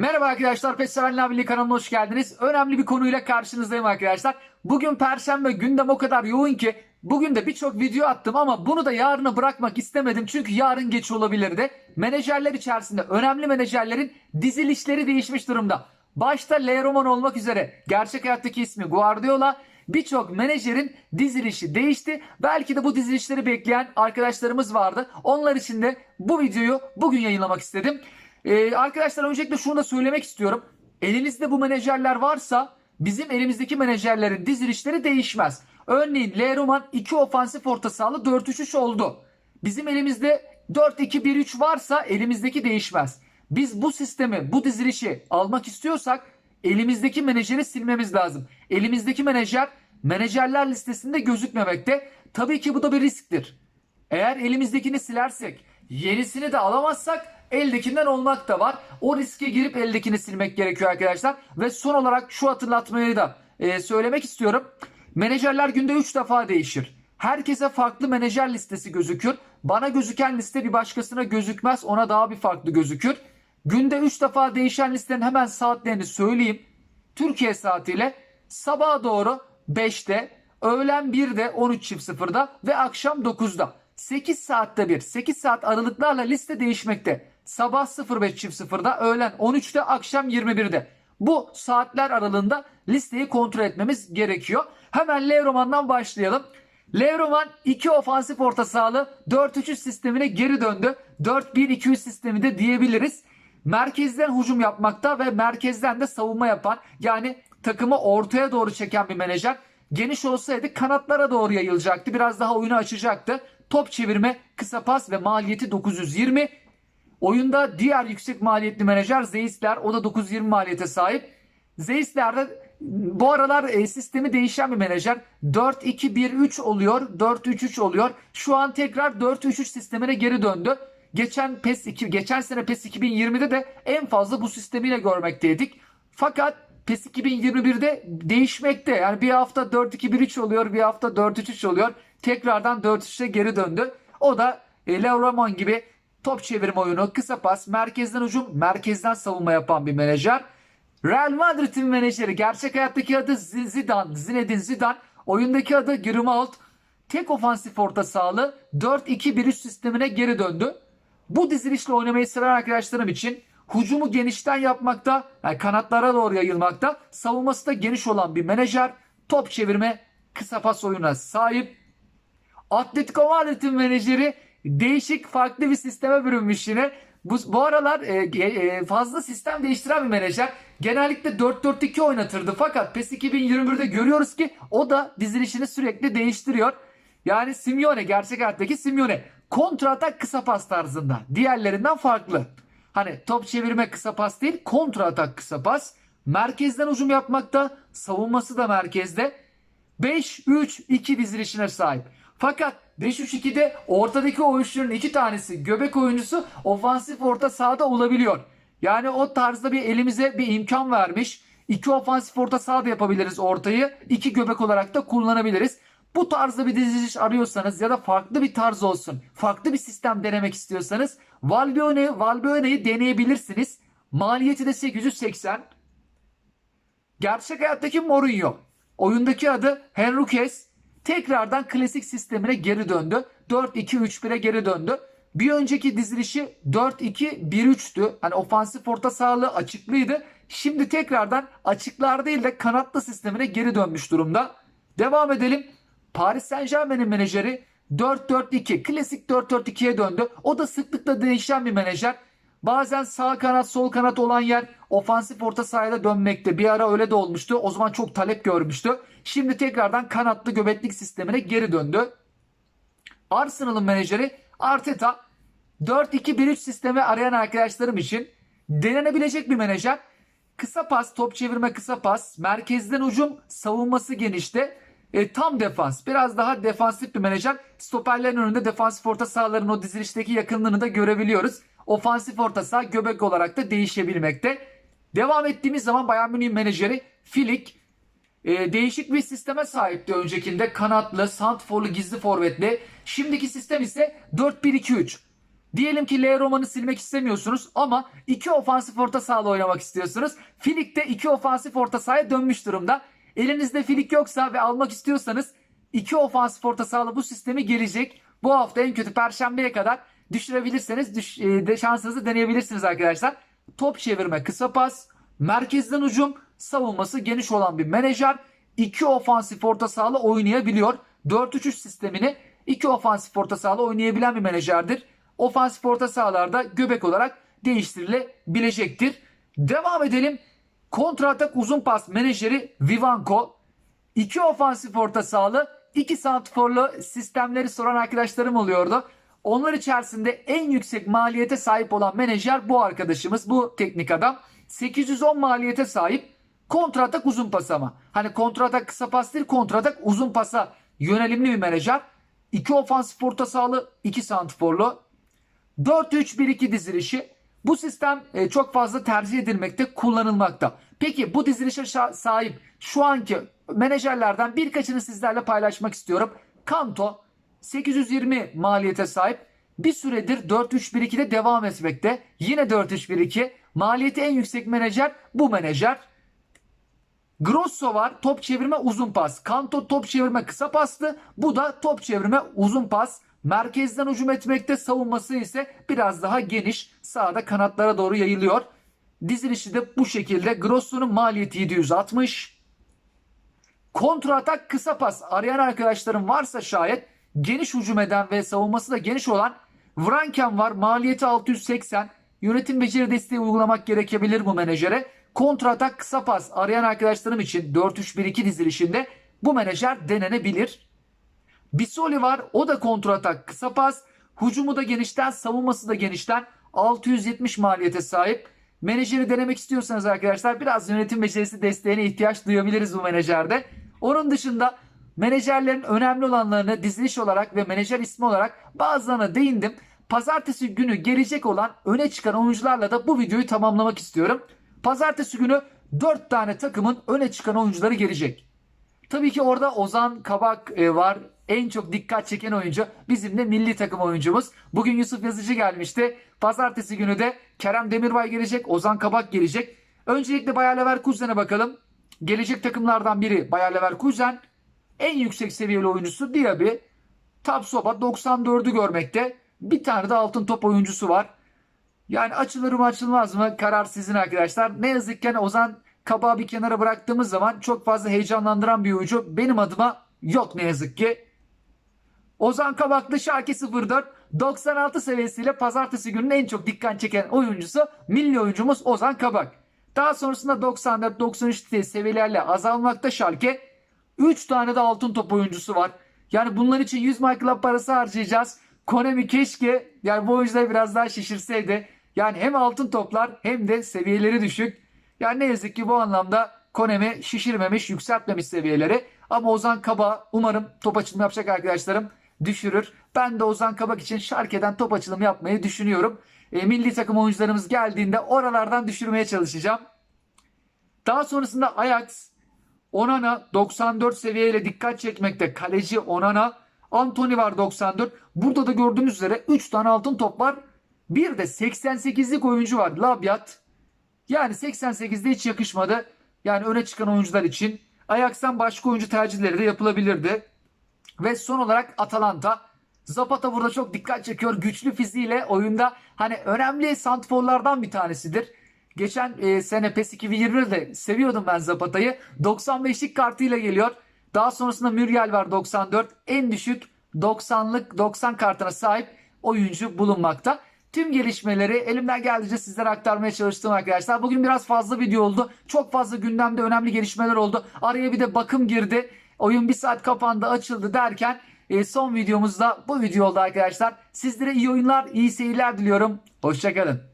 Merhaba arkadaşlar, PES Birliği kanalına hoş geldiniz. Önemli bir konuyla karşınızdayım arkadaşlar. Bugün Perşembe gündem o kadar yoğun ki bugün de birçok video attım ama bunu da yarına bırakmak istemedim. Çünkü yarın geç olabilirdi. Menajerler içerisinde önemli menajerlerin dizilişleri değişmiş durumda. Başta Le Roman olmak üzere gerçek hayattaki ismi Guardiola birçok menajerin dizilişi değişti. Belki de bu dizilişleri bekleyen arkadaşlarımız vardı. Onlar için de bu videoyu bugün yayınlamak istedim. Ee, arkadaşlar öncelikle şunu da söylemek istiyorum. Elinizde bu menajerler varsa bizim elimizdeki menajerlerin dizilişleri değişmez. Örneğin Le Roman 2 ofansif orta sahalı 4-3-3 oldu. Bizim elimizde 4-2-1-3 varsa elimizdeki değişmez. Biz bu sistemi, bu dizilişi almak istiyorsak elimizdeki menajeri silmemiz lazım. Elimizdeki menajer menajerler listesinde gözükmemekte. Tabii ki bu da bir risktir. Eğer elimizdekini silersek, yenisini de alamazsak eldekinden olmak da var. O riske girip eldekini silmek gerekiyor arkadaşlar. Ve son olarak şu hatırlatmayı da e, söylemek istiyorum. Menajerler günde 3 defa değişir. Herkese farklı menajer listesi gözükür. Bana gözüken liste bir başkasına gözükmez. Ona daha bir farklı gözükür. Günde 3 defa değişen listenin hemen saatlerini söyleyeyim. Türkiye saatiyle sabaha doğru 5'te, öğlen 1'de 13.00'da ve akşam 9'da. 8 saatte bir, 8 saat aralıklarla liste değişmekte. Sabah 05.00'da, öğlen 13'te, akşam 21'de. Bu saatler aralığında listeyi kontrol etmemiz gerekiyor. Hemen L Roman'dan başlayalım. L Roman 2 ofansif orta sahalı 4-3-3 sistemine geri döndü. 4-1-2-3 sistemi de diyebiliriz. Merkezden hücum yapmakta ve merkezden de savunma yapan yani takımı ortaya doğru çeken bir menajer. Geniş olsaydı kanatlara doğru yayılacaktı. Biraz daha oyunu açacaktı. Top çevirme, kısa pas ve maliyeti 920. Oyunda diğer yüksek maliyetli menajer Zeisler. O da 920 maliyete sahip. Zeisler de bu aralar e, sistemi değişen bir menajer. 4-2-1-3 oluyor. 4-3-3 oluyor. Şu an tekrar 4-3-3 sistemine geri döndü. Geçen PES 2 geçen sene PES 2020'de de en fazla bu sistemiyle görmekteydik. Fakat PES 2021'de değişmekte. Yani bir hafta 4-2-1-3 oluyor, bir hafta 4-3-3 oluyor. Tekrardan 4-3'e geri döndü. O da e, Leo Ramon gibi top çevirme oyunu, kısa pas, merkezden hücum, merkezden savunma yapan bir menajer. Real Madrid'in menajeri gerçek hayattaki adı Zidane, Zinedine Zidane. Oyundaki adı Grimaud. Tek ofansif orta sahalı 4-2-1-3 sistemine geri döndü. Bu dizilişle oynamayı seven arkadaşlarım için hücumu genişten yapmakta, yani kanatlara doğru yayılmakta, savunması da geniş olan bir menajer, top çevirme, kısa pas oyuna sahip. Atletico Madrid'in menajeri değişik farklı bir sisteme bürünmüş yine. Bu, bu aralar e, e, fazla sistem değiştiren bir menajer. Genellikle 4-4-2 oynatırdı fakat PES 2021'de görüyoruz ki o da dizilişini sürekli değiştiriyor. Yani Simeone gerçek hayattaki Simeone kontra atak kısa pas tarzında. Diğerlerinden farklı. Hani top çevirme kısa pas değil kontra atak kısa pas. Merkezden hücum yapmakta savunması da merkezde. 5-3-2 dizilişine sahip. Fakat 5-3-2'de ortadaki oyuncuların iki tanesi göbek oyuncusu ofansif orta sahada olabiliyor. Yani o tarzda bir elimize bir imkan vermiş. İki ofansif orta sahada yapabiliriz ortayı. iki göbek olarak da kullanabiliriz. Bu tarzda bir diziliş arıyorsanız ya da farklı bir tarz olsun, farklı bir sistem denemek istiyorsanız Valbuena, Valbuena'yı deneyebilirsiniz. Maliyeti de 880. Gerçek hayattaki Mourinho. Oyundaki adı Henriquez. Tekrardan klasik sistemine geri döndü. 4-2-3-1'e geri döndü. Bir önceki dizilişi 4-2-1-3'tü. Hani ofansif orta sahalı açıklıydı. Şimdi tekrardan açıklar değil de kanatlı sistemine geri dönmüş durumda. Devam edelim. Paris Saint Germain'in menajeri 4-4-2 klasik 4-4-2'ye döndü. O da sıklıkla değişen bir menajer. Bazen sağ kanat sol kanat olan yer ofansif orta sahaya dönmekte. Bir ara öyle de olmuştu. O zaman çok talep görmüştü. Şimdi tekrardan kanatlı göbeklik sistemine geri döndü. Arsenal'ın menajeri Arteta 4-2-1-3 sistemi arayan arkadaşlarım için denenebilecek bir menajer. Kısa pas, top çevirme kısa pas, merkezden ucum, savunması genişte. E, tam defans. Biraz daha defansif bir menajer. Stoperlerin önünde defansif orta sahaların o dizilişteki yakınlığını da görebiliyoruz. Ofansif orta saha göbek olarak da değişebilmekte. Devam ettiğimiz zaman Bayern Münih menajeri Filik e, değişik bir sisteme sahipti öncekinde. Kanatlı, santforlu, gizli forvetli. Şimdiki sistem ise 4-1-2-3. Diyelim ki L Roman'ı silmek istemiyorsunuz ama iki ofansif orta sahada oynamak istiyorsunuz. Filik de iki ofansif orta sahaya dönmüş durumda. Elinizde Filik yoksa ve almak istiyorsanız iki ofansif orta sahalı bu sistemi gelecek. Bu hafta en kötü perşembeye kadar düşürebilirseniz düş, e, de şansınızı deneyebilirsiniz arkadaşlar. Top çevirme, kısa pas, merkezden ucum, savunması geniş olan bir menajer. iki ofansif orta sahalı oynayabiliyor. 4-3-3 sistemini iki ofansif orta sahalı oynayabilen bir menajerdir. Ofansif orta sahalarda göbek olarak değiştirilebilecektir. Devam edelim. Kontra atak uzun pas menajeri Vivanko. İki ofansif orta sahalı, iki santrforlu sistemleri soran arkadaşlarım oluyordu. Onlar içerisinde en yüksek maliyete sahip olan menajer bu arkadaşımız, bu teknik adam. 810 maliyete sahip kontratak uzun pas ama. Hani kontratak kısa pas değil, kontratak uzun pasa yönelimli bir menajer. İki ofansif orta sahalı, iki santrforlu. 4-3-1-2 dizilişi. Bu sistem e, çok fazla tercih edilmekte, kullanılmakta. Peki bu dizilişe sahip şu anki menajerlerden birkaçını sizlerle paylaşmak istiyorum. Kanto 820 maliyete sahip. Bir süredir 4-3-1-2'de devam etmekte. Yine 4-3-1-2. Maliyeti en yüksek menajer bu menajer. Grosso var top çevirme uzun pas. Kanto top çevirme kısa pastı. Bu da top çevirme uzun pas. Merkezden hücum etmekte savunması ise biraz daha geniş. Sağda kanatlara doğru yayılıyor. Dizilişi de bu şekilde. Grosso'nun maliyeti 760. Kontra atak kısa pas arayan arkadaşlarım varsa şayet geniş hücum eden ve savunması da geniş olan Vranken var. Maliyeti 680. Yönetim beceri desteği uygulamak gerekebilir bu menajere. Kontra atak kısa pas arayan arkadaşlarım için 4-3-1-2 dizilişinde bu menajer denenebilir. Bisoli var. O da kontra atak kısa pas. Hücumu da genişten, savunması da genişten. 670 maliyete sahip. Menajeri denemek istiyorsanız arkadaşlar biraz yönetim becerisi desteğine ihtiyaç duyabiliriz bu menajerde. Onun dışında menajerlerin önemli olanlarını diziliş olarak ve menajer ismi olarak bazılarına değindim. Pazartesi günü gelecek olan öne çıkan oyuncularla da bu videoyu tamamlamak istiyorum. Pazartesi günü 4 tane takımın öne çıkan oyuncuları gelecek. Tabii ki orada Ozan Kabak e, var. En çok dikkat çeken oyuncu bizim de milli takım oyuncumuz. Bugün Yusuf Yazıcı gelmişti. Pazartesi günü de Kerem Demirbay gelecek. Ozan Kabak gelecek. Öncelikle Bayer Leverkusen'e bakalım. Gelecek takımlardan biri Bayer Leverkusen. En yüksek seviyeli oyuncusu Diaby. Tapsoba 94'ü görmekte. Bir tane de altın top oyuncusu var. Yani açılır mı açılmaz mı karar sizin arkadaşlar. Ne yazık ki hani Ozan Kabak'ı bir kenara bıraktığımız zaman çok fazla heyecanlandıran bir oyuncu benim adıma yok ne yazık ki. Ozan Kabaklı Şarkı 04 96 seviyesiyle pazartesi gününün en çok dikkat çeken oyuncusu milli oyuncumuz Ozan Kabak. Daha sonrasında 94-93 diye seviyelerle azalmakta Şalke. 3 tane de altın top oyuncusu var. Yani bunlar için 100 My Club parası harcayacağız. Konemi keşke yani bu oyuncuları biraz daha şişirseydi. Yani hem altın toplar hem de seviyeleri düşük. Yani ne yazık ki bu anlamda Konemi şişirmemiş, yükseltmemiş seviyeleri. Ama Ozan Kaba umarım top açılımı yapacak arkadaşlarım düşürür. Ben de Ozan Kabak için Şarke'den top açılımı yapmayı düşünüyorum. E, milli takım oyuncularımız geldiğinde oralardan düşürmeye çalışacağım. Daha sonrasında Ajax Onana 94 seviyeyle dikkat çekmekte. Kaleci Onana. Anthony var 94. Burada da gördüğünüz üzere 3 tane altın top var. Bir de 88'lik oyuncu var. Labiat. Yani 88'de hiç yakışmadı. Yani öne çıkan oyuncular için. Ajax'tan başka oyuncu tercihleri de yapılabilirdi. Ve son olarak Atalanta. Zapata burada çok dikkat çekiyor. Güçlü fiziğiyle oyunda hani önemli santforlardan bir tanesidir. Geçen e, sene PES 2020'de seviyordum ben Zapata'yı. 95'lik kartıyla geliyor. Daha sonrasında Muriel var 94. En düşük 90'lık 90 kartına sahip oyuncu bulunmakta. Tüm gelişmeleri elimden geldiğince sizlere aktarmaya çalıştım arkadaşlar. Bugün biraz fazla video oldu. Çok fazla gündemde önemli gelişmeler oldu. Araya bir de bakım girdi. Oyun bir saat kapandı açıldı derken e, son videomuzda bu video oldu arkadaşlar. Sizlere iyi oyunlar, iyi seyirler diliyorum. Hoşçakalın.